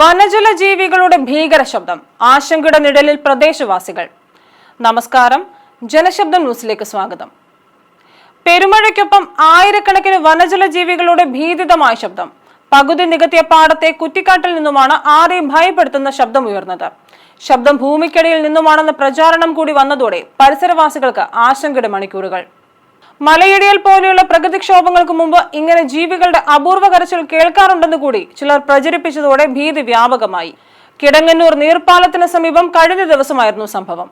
വനജല ജീവികളുടെ ഭീകര ശബ്ദം ആശങ്കയുടെ നിഴലിൽ പ്രദേശവാസികൾ. നമസ്കാരം ജനശബ്ദം ന്യൂസിലേക്ക് സ്വാഗതം. പെരുമഴയ്ക്കൊപ്പം ആയിരക്കണക്കിന് വനജല ജീവികളുടെ ഭീതിതമായ ശബ്ദം പകുതി നികത്തിയ പാടത്തെ കുറ്റിക്കാട്ടിൽ നിന്നുമാണ് ആരെയും ഭയപ്പെടുത്തുന്ന ശബ്ദം ഉയർന്നത്. ശബ്ദം ഭൂമിക്കടിയിൽ നിന്നുമാണെന്ന പ്രചാരണം കൂടി വന്നതോടെ പരിസരവാസികൾക്ക് ആശങ്കയുടെ മണിക്കൂറുകൾ. മലയിടിയൽ പോലെയുള്ള പ്രകൃതിക്ഷോഭങ്ങൾക്ക് മുമ്പ് ഇങ്ങനെ ജീവികളുടെ അപൂർവ കരച്ചിൽ കേൾക്കാറുണ്ടെന്ന് കൂടി ചിലർ പ്രചരിപ്പിച്ചതോടെ ഭീതി വ്യാപകമായി. കിടങ്ങന്നൂർ നീർപ്പാലത്തിന് സമീപം കഴിഞ്ഞ ദിവസമായിരുന്നു സംഭവം.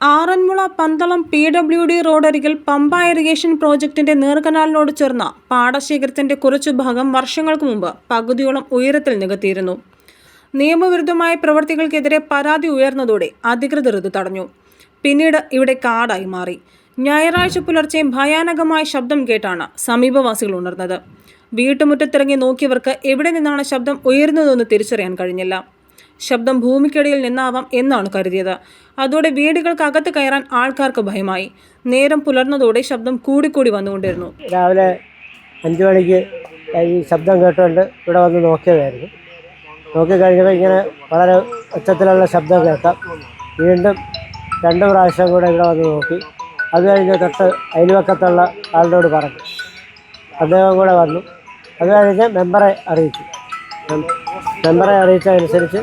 Aranmula Pandalam P W D റോഡരികിൽ പമ്പ ഇറിഗേഷൻ പ്രോജക്ടിന്റെ നീർക്കനാലിനോട് ചേർന്ന പാടശേഖരത്തിന്റെ കുറച്ചു ഭാഗം വർഷങ്ങൾക്ക് മുമ്പ് പകുതിയോളം ഉയരത്തിൽ നികത്തിയിരുന്നു. നിയമവിരുദ്ധമായ പ്രവർത്തികൾക്കെതിരെ പരാതി ഉയർന്നതോടെ അധികൃതർ ഇത് തടഞ്ഞു. പിന്നീട് ഇവിടെ കാടായി മാറി. ഞായറാഴ്ച പുലർച്ചെ ഭയാനകമായ ശബ്ദം കേട്ടാണ് സമീപവാസികൾ ഉണർന്നത്. വീട്ടുമുറ്റത്തിറങ്ങി നോക്കിയവർക്ക് എവിടെ നിന്നാണ് ശബ്ദം ഉയരുന്നതെന്ന് തിരിച്ചറിയാൻ കഴിഞ്ഞില്ല. ശബ്ദം ഭൂമിക്കടിയിൽ നിന്നാവാം എന്നാണ് കരുതിയത്. അതോടെ വീടുകൾക്കകത്ത് കയറാൻ ആൾക്കാർക്ക് ഭയമായി. നേരം പുലർന്നതോടെ ശബ്ദം കൂടിക്കൂടി വന്നുകൊണ്ടിരുന്നു. രാവിലെ അഞ്ചു മണിക്ക് ഈ ശബ്ദം കേട്ടുകൊണ്ട് ഇവിടെ വന്ന് നോക്കിയതായിരുന്നു. നോക്കി കഴിഞ്ഞപ്പോൾ ഇങ്ങനെ വളരെ ഉച്ചത്തിലുള്ള ശബ്ദം കേൾക്കാം. വീണ്ടും രണ്ട് പ്രാവശ്യം കൂടെ ഇവിടെ വന്ന് നോക്കി. അത് കഴിഞ്ഞ് തൊട്ട് അയൽവക്കത്തുള്ള ആളിനോട് പറഞ്ഞു. അദ്ദേഹം കൂടെ വന്നു. അത് കഴിഞ്ഞ് മെമ്പറെ അറിയിച്ചു. മെമ്പറെ അറിയിച്ചതനുസരിച്ച്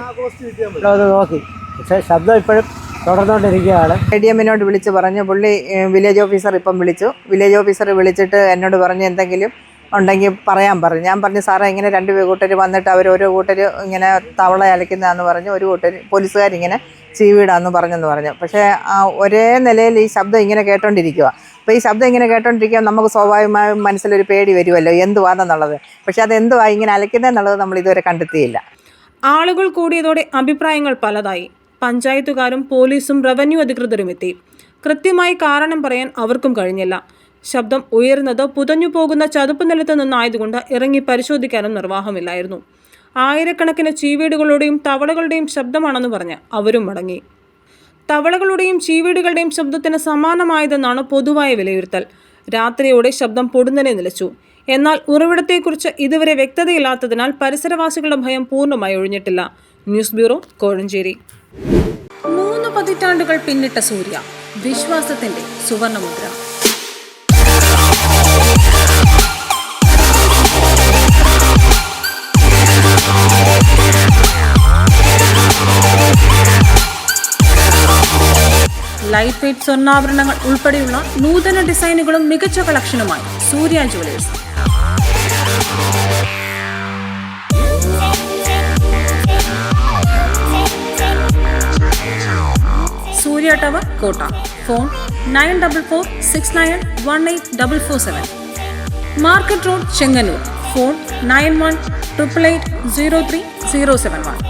ഇവിടെ വന്ന് നോക്കി. പക്ഷേ ശബ്ദം ഇപ്പോഴും തുടർന്നുകൊണ്ടിരിക്കുകയാണ്. എ ഡി എമ്മിനോട് വിളിച്ച് പറഞ്ഞു. പുള്ളി വില്ലേജ് ഓഫീസർ ഇപ്പം വിളിച്ചു. വില്ലേജ് ഓഫീസർ വിളിച്ചിട്ട് എന്നോട് പറഞ്ഞു എന്തെങ്കിലും ഉണ്ടെങ്കിൽ പറയാൻ പറഞ്ഞു. ഞാൻ പറഞ്ഞു സാറേ ഇങ്ങനെ രണ്ട് കൂട്ടർ വന്നിട്ട് അവർ ഓരോ കൂട്ടർ ഇങ്ങനെ തവള അലക്കുന്നതാന്ന് പറഞ്ഞു. ഒരു കൂട്ടർ പോലീസുകാരിങ്ങനെ ചീവീടാന്ന് പറഞ്ഞെന്ന് പറഞ്ഞു. പക്ഷേ ആ ഒരേ നിലയിൽ ഈ ശബ്ദം ഇങ്ങനെ കേട്ടോണ്ടിരിക്കുക അപ്പോൾ ഈ ശബ്ദം ഇങ്ങനെ കേട്ടോണ്ടിരിക്കുക നമുക്ക് സ്വാഭാവികമായും മനസ്സിലൊരു പേടി വരുമല്ലോ എന്തുവാണെന്നുള്ളത് പക്ഷേ അത് എന്തുവാ ഇങ്ങനെ അലക്കുന്നതെന്നുള്ളത് നമ്മൾ ഇതുവരെ കണ്ടെത്തിയില്ല. ആളുകൾ കൂടിയതോടെ അഭിപ്രായങ്ങൾ പലതായി. പഞ്ചായത്തുകാരും പോലീസും റവന്യൂ അധികൃതരും എത്തി കൃത്യമായി കാരണം പറയാൻ അവർക്കും കഴിഞ്ഞില്ല. ശബ്ദം ഉയരുന്നത് പുതഞ്ഞു പോകുന്ന ചതുപ്പ് നിലത്ത് നിന്നായതുകൊണ്ട് ഇറങ്ങി പരിശോധിക്കാനും നിർവാഹമില്ലായിരുന്നു. ആയിരക്കണക്കിന് ചീവീടുകളുടെയും തവളകളുടെയും ശബ്ദമാണെന്ന് പറഞ്ഞ് അവരും മടങ്ങി. തവളകളുടെയും ചീവീടുകളുടെയും ശബ്ദത്തിന് സമാനമായതെന്നാണ് പൊതുവായ വിലയിരുത്തൽ. രാത്രിയോടെ ശബ്ദം പൊടുന്നനെ നിലച്ചു. എന്നാൽ ഉറവിടത്തെക്കുറിച്ച് ഇതുവരെ വ്യക്തതയില്ലാത്തതിനാൽ പരിസരവാസികളുടെ ഭയം പൂർണമായി ഒഴിഞ്ഞിട്ടില്ല. News bureau Kozhencherry. മൂന്ന് പതിറ്റാണ്ടുകൾ പിന്നിട്ട സൂര്യ വിശ്വാസത്തിന്റെ സുവർണമുദ്ര. ലൈറ്റ് വെയ്റ്റ് സ്വർണാഭരണങ്ങൾ ഉൾപ്പെടെയുള്ള നൂതന ഡിസൈനുകളും മികച്ച കളക്ഷനുമായി സൂര്യ ജുവലേഴ്സ് സൂര്യ ടവർ കോട്ട. Phone nine double four six nine one eight double four seven. Market road Chengannur. Phone nine one triple eight zero three zero seven one.